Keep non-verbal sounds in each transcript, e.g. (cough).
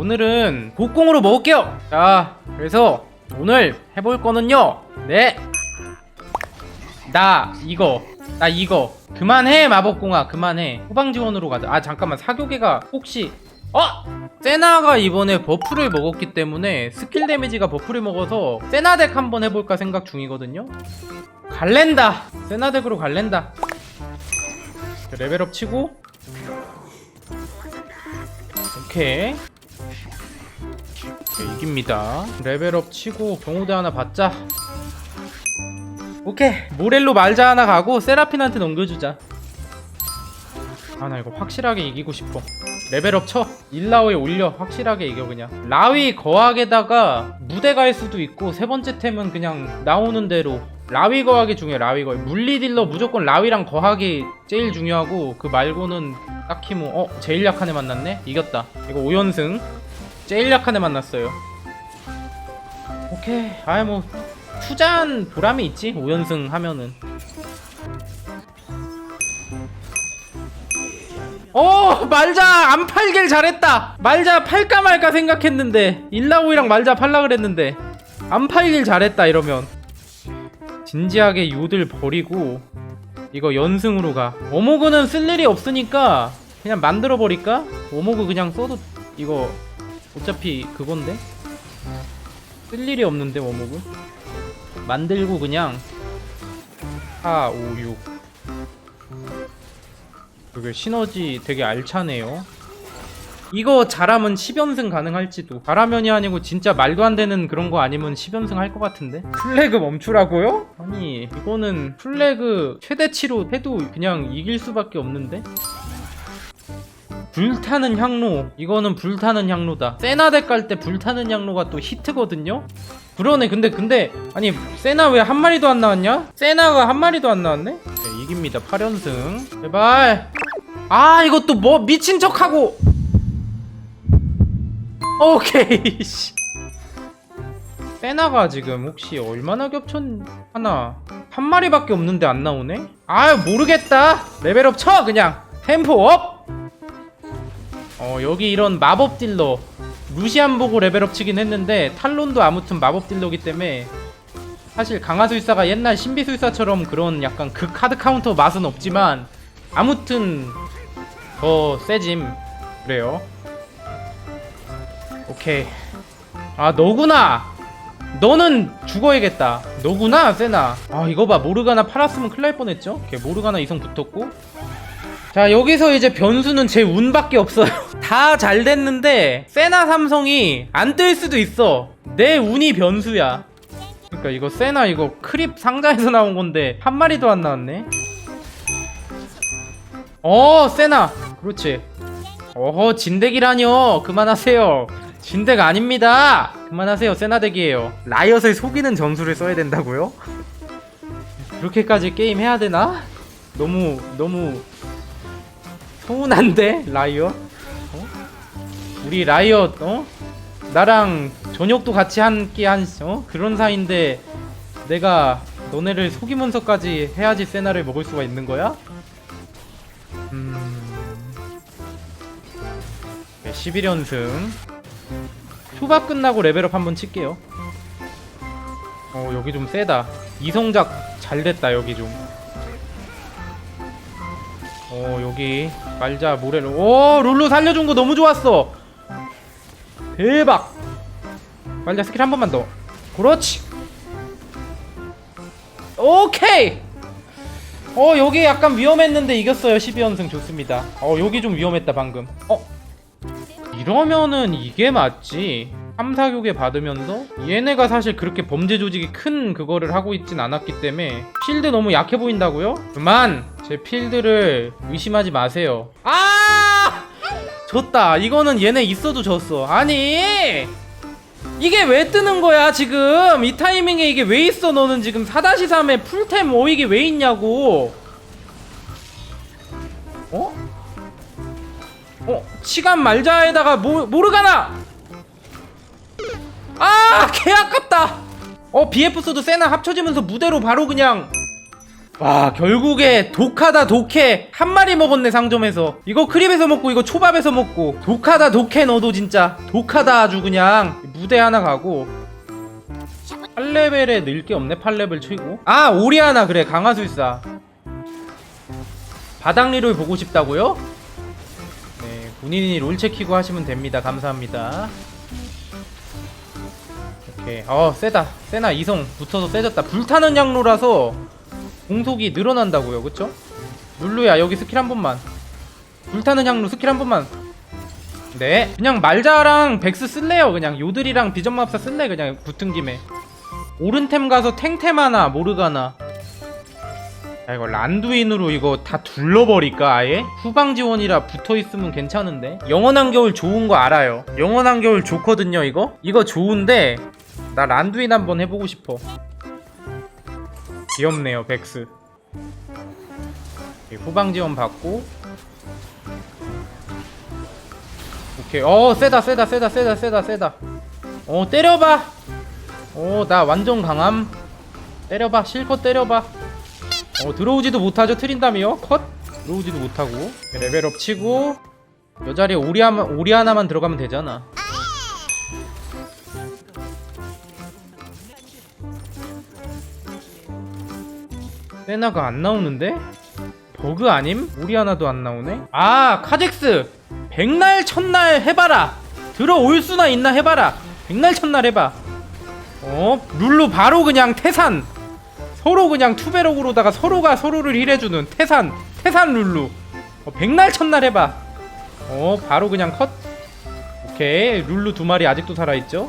오늘은 곡공으로 먹을게요. 자 그래서 오늘 해볼 거는요. 네. 나 이거 나 이거. 그만해 마법공아. 그만해. 후방 지원으로 가자. 아 잠깐만. 사교계가 혹시 어? 세나가 이번에 버프를 먹었기 때문에 스킬 데미지가 버프를 먹어서 세나 덱 한번 해볼까 생각 중이거든요. 갈랜다. 세나 덱으로 갈랜다. 레벨업 치고. 오케이 오케이, 이깁니다. 레벨업 치고 경호대 하나 받자. 오케이. 모렐로 말자 하나 가고 세라핀한테 넘겨주자. 아 나 이거 확실하게 이기고 싶어. 레벨업 쳐. 일라오에 올려. 확실하게 이겨 그냥. 라위 거학에다가 무대 갈 수도 있고 세 번째 템은 그냥 나오는 대로. 라위 거학이 중요해 라위 거학. 물리 딜러 무조건 라위랑 거학이 제일 중요하고 그 말고는 딱히 뭐 어? 제일 약한 애 만났네? 이겼다. 이거 5연승 제일 약한 애 만났어요. 오케이. 아이 뭐 투자한 보람이 있지 5연승 하면은. 어 말자! 안 팔길 잘했다! 말자 팔까 말까 생각했는데 일라오이랑 말자 팔라 그랬는데 안 팔길 잘했다 이러면. 진지하게 요들 버리고 이거 연승으로 가. 어모그는 쓸 일이 없으니까 그냥 만들어 버릴까? 어모그 그냥 써도 이거 어차피 그건데? 쓸 일이 없는데 어모그 만들고 그냥 4, 5, 6 그게 시너지 되게 알차네요. 이거 잘하면 10연승 가능할지도. 잘하면이 아니고 진짜 말도 안 되는 그런 거 아니면 10연승 할 것 같은데? 플래그 멈추라고요? 아니 이거는 플래그 최대치로 해도 그냥 이길 수밖에 없는데 불타는 향로. 이거는 불타는 향로다. 세나덱 갈 때 불타는 향로가 또 히트거든요? 그러네. 근데 근데 아니 세나 왜 한 마리도 안 나왔냐? 세나가 한 마리도 안 나왔네? 네, 이깁니다. 8연승. 제발. 아 이것도 뭐 미친 척하고. 오케이 (laughs) 씨. 세나가 지금 혹시 얼마나 겹쳤하나? 한 마리밖에 없는데 안 나오네? 아 모르겠다. 레벨업 쳐 그냥. 템포 업! 어 여기 이런 마법 딜러 루시안 보고 레벨업 치긴 했는데 탈론도 아무튼 마법 딜러기 때문에 사실 강화술사가 옛날 신비술사처럼 그런 약간 그 카드 카운터 맛은 없지만 아무튼 더 세짐. 그래요. 오케이. 아 너구나! 너는 죽어야겠다. 너구나 세나. 아 이거 봐. 모르가나 팔았으면 큰일 날 뻔했죠? 오케이 모르가나 이성 붙었고 자 여기서 이제 변수는 제 운밖에 없어요. (laughs) 다 잘 됐는데 세나 삼성이 안 뜰 수도 있어. 내 운이 변수야. 그러니까 이거 세나 이거 크립 상자에서 나온 건데 한 마리도 안 나왔네. 어 세나. 그렇지. 어허 진덱이라뇨 그만하세요. 진덱 아닙니다. 그만하세요 세나덱이에요. 라이엇을 속이는 전술을 써야 된다고요? 그렇게까지 게임 해야 되나? 너무 너무 서운한데 라이엇? 어? 우리 라이엇 어? 나랑 저녁도 같이 한 어? 그런 사이인데 내가 너네를 속이면서까지 해야지 세나를 먹을 수가 있는 거야? 음... 네, 11연승 초밥 끝나고 레벨업 한번 칠게요 어 여기 좀 세다 이성작 잘 됐다 여기 좀 여기 말자 모래로 오 룰루 살려준 거 너무 좋았어. 대박. 말자 스킬 한 번만 더. 그렇지. 오케이. 어 여기 약간 위험했는데 이겼어요. 12연승. 좋습니다. 어 여기 좀 위험했다 방금. 어. 이러면은 이게 맞지? 3, 4교계 받으면서 얘네가 사실 그렇게 범죄 조직이 큰 그거를 하고 있진 않았기 때문에 필드 너무 약해 보인다고요? 그만! 제 필드를 의심하지 마세요 아! 졌다 이거는 얘네 있어도 졌어 아니 이게 왜 뜨는 거야 지금 이 타이밍에 이게 왜 있어 너는 지금 4-3에 풀템 오익이 왜 있냐고 어? 어? 치간 말자에다가 모, 모르가나 아! 개 아깝다 어 BF 써도 세나 합쳐지면서 무대로 바로 그냥 와 결국에 독하다 독해. 한 마리 먹었네 상점에서. 이거 크립에서 먹고 이거 초밥에서 먹고. 독하다 독해 너도 진짜. 독하다 아주 그냥. 무대 하나 가고. 8레벨에 늘 게 없네 8레벨 최고. 아 오리아나 그래. 강화술사. 바닥리롤 보고 싶다고요? 네 본인이 롤 체키고 하시면 됩니다. 감사합니다. 오케이. 어 세다. 세나 이성. 붙어서 세졌다. 불타는 양로라서 공속이 늘어난다고요 그쵸? 룰루야 여기 스킬 한 번만. 불타는 향로 스킬 한 번만. 네. 그냥 말자랑 백스 쓸래요 그냥. 요들이랑 비전마법사 쓸래 그냥 붙은 김에. 오른템 가서 탱템 하나 모르가나. 야 이거 란두인으로 이거 다 둘러버릴까 아예? 후방 지원이라 붙어있으면 괜찮은데? 영원한 겨울 좋은 거 알아요. 영원한 겨울 좋거든요 이거? 이거 좋은데 나 란두인 한번 해보고 싶어 귀엽네요 백스. 후방 지원 받고. 오케이. 어 세다 세다 세다 세다 세다 세다. 어 때려봐. 어 나 완전 강함. 때려봐. 실컷 때려봐. 어 들어오지도 못하죠 트린다미요? 컷. 들어오지도 못하고. 레벨업 치고. 여 자리에 오리, 오리 하나만 들어가면 되잖아 세나가 안 나오는데? 버그 아님? 우리 하나도 안 나오네? 아 카젝스! 백날 첫날 해봐라! 들어올 수나 있나 해봐라! 백날 첫날 해봐! 어? 룰루 바로 그냥 태산! 서로 그냥 투베럭으로다가 서로가 서로를 힐해주는 태산! 태산 룰루! 어, 백날 첫날 해봐! 어 바로 그냥 컷! 오케이 룰루 두 마리 아직도 살아있죠?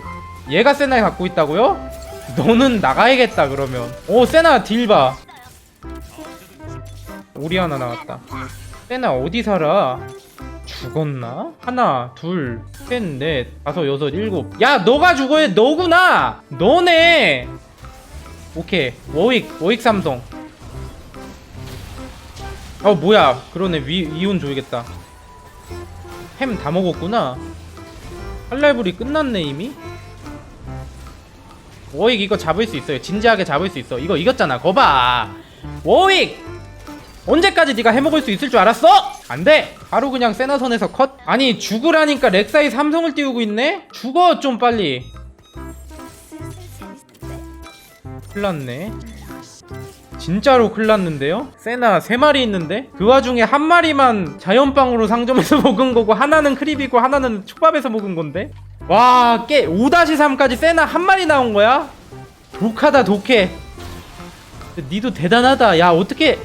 얘가 세나에 갖고 있다고요? 너는 나가야겠다 그러면. 오 세나 딜봐 오리 하나 나왔다. 세나 어디 살아? 죽었나? 하나, 둘, 셋, 넷, 다섯, 여섯, 일곱. 야, 너가 죽어야 너구나. 너네. 오케이. 워익, 워익 삼성. 어 뭐야? 그러네. 위 이온 줘야겠다. 햄 다 먹었구나. 할랄불이 끝났네 이미. 워익 이거 잡을 수 있어요. 진지하게 잡을 수 있어. 이거 이겼잖아. 거봐. 워익 언제까지 네가 해먹을 수 있을 줄 알았어? 안돼 바로 그냥 세나선에서 컷 아니 죽으라니까 렉사이 삼성을 띄우고 있네? 죽어 좀 빨리 큰일났네 진짜로 큰일났는데요? 세나 3마리 있는데? 그 와중에 한 마리만 자연빵으로 상점에서 (laughs) 먹은 거고 하나는 크립이고 하나는 초밥에서 먹은 건데? 와, 깨 5-3까지 세나 한 마리 나온 거야? 독하다 독해 니도 대단하다 야 어떻게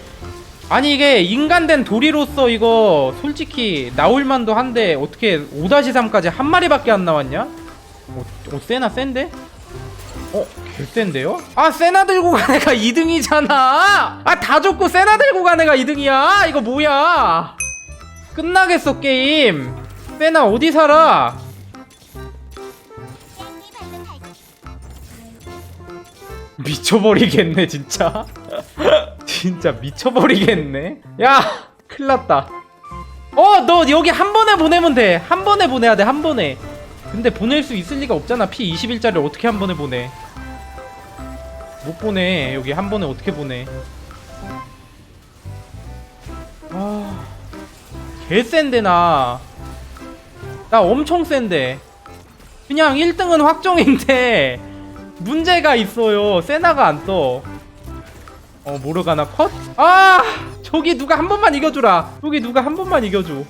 아니 이게 인간된 도리로서 이거 솔직히 나올만도 한데 어떻게 5-3까지 한 마리밖에 안 나왔냐? 어, 어 세나 센데? 어? 개센데요? 아 세나 들고 간 애가 (laughs) 2등이잖아 아다 좋고 세나 들고 간 애가 2등이야 이거 뭐야 끝나겠어 게임 세나 어디 살아 미쳐버리겠네 진짜 (laughs) 진짜 미쳐버리겠네. 야 큰일났다. 어 너 여기 한 번에 보내면 돼한 번에 보내야 돼 한 번에. 근데 보낼 수 있을 리가 없잖아. P 21짜리를 어떻게 한 번에 보내? 못 보내. 여기 한 번에 어떻게 보내? 아 개센데 나나 엄청 센데. 그냥 1등은 확정인데 (laughs) 문제가 있어요. 세나가 안 떠. 어 모르가나 컷? 아 저기 누가 한 번만 이겨주라. 저기 누가 한 번만 이겨줘.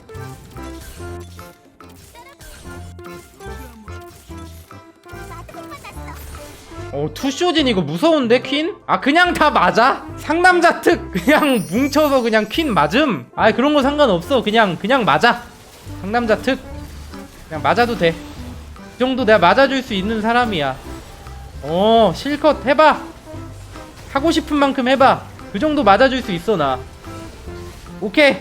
어 투쇼진 이거 무서운데 퀸? 아 그냥 다 맞아? 상남자 특 그냥 뭉쳐서 그냥 퀸 맞음? 아 그런 거 상관없어 그냥 그냥 맞아 상남자 특 그냥 맞아도 돼이 정도 내가 맞아줄 수 있는 사람이야 어 실컷 해봐 하고 싶은 만큼 해봐. 그 정도 맞아줄 수 있어 나. 오케이.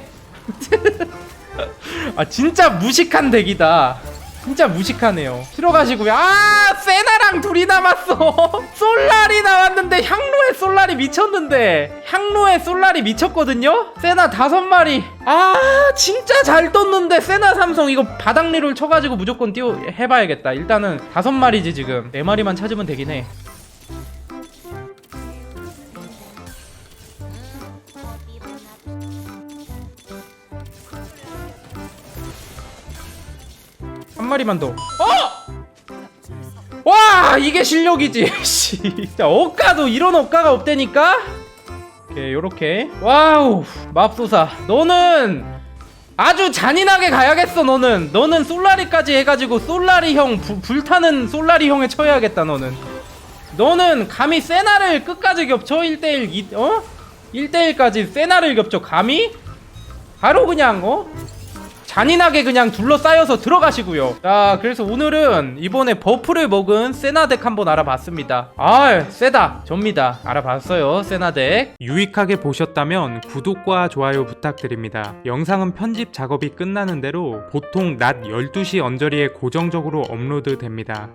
(laughs) 아 진짜 무식한 덱이다. 진짜 무식하네요. 들어가시고요. 아 세나랑 둘이 남았어. (laughs) 솔라리 나왔는데 향로에 솔라리 미쳤는데. 향로에 솔라리 미쳤거든요? 세나 다섯 마리. 아 진짜 잘 떴는데 세나 삼성 이거 바닥리를 쳐가지고 무조건 띄워 해봐야겠다. 일단은 다섯 마리지 지금. 네 마리만 찾으면 되긴 해 마리만 더. 어! 와 이게 실력이지. (laughs) 씨. 자 억가도 이런 억가가 없다니까. 오케이 요렇게. 와우 맙소사. 너는 아주 잔인하게 가야겠어 너는. 너는 솔라리까지 해가지고 솔라리 형 불- 불타는 솔라리 형에 쳐야겠다 너는. 너는 감히 세나를 끝까지 겹쳐 1대1 이, 어? 1대1까지 세나를 겹쳐 감히? 바로 그냥 어? 잔인하게 그냥 둘러싸여서 들어가시고요. 자 그래서 오늘은 이번에 버프를 먹은 세나덱 한번 알아봤습니다. 아 세다. 접니다. 알아봤어요 세나덱. 유익하게 보셨다면 구독과 좋아요 부탁드립니다. 영상은 편집 작업이 끝나는 대로 보통 낮 12시 언저리에 고정적으로 업로드 됩니다.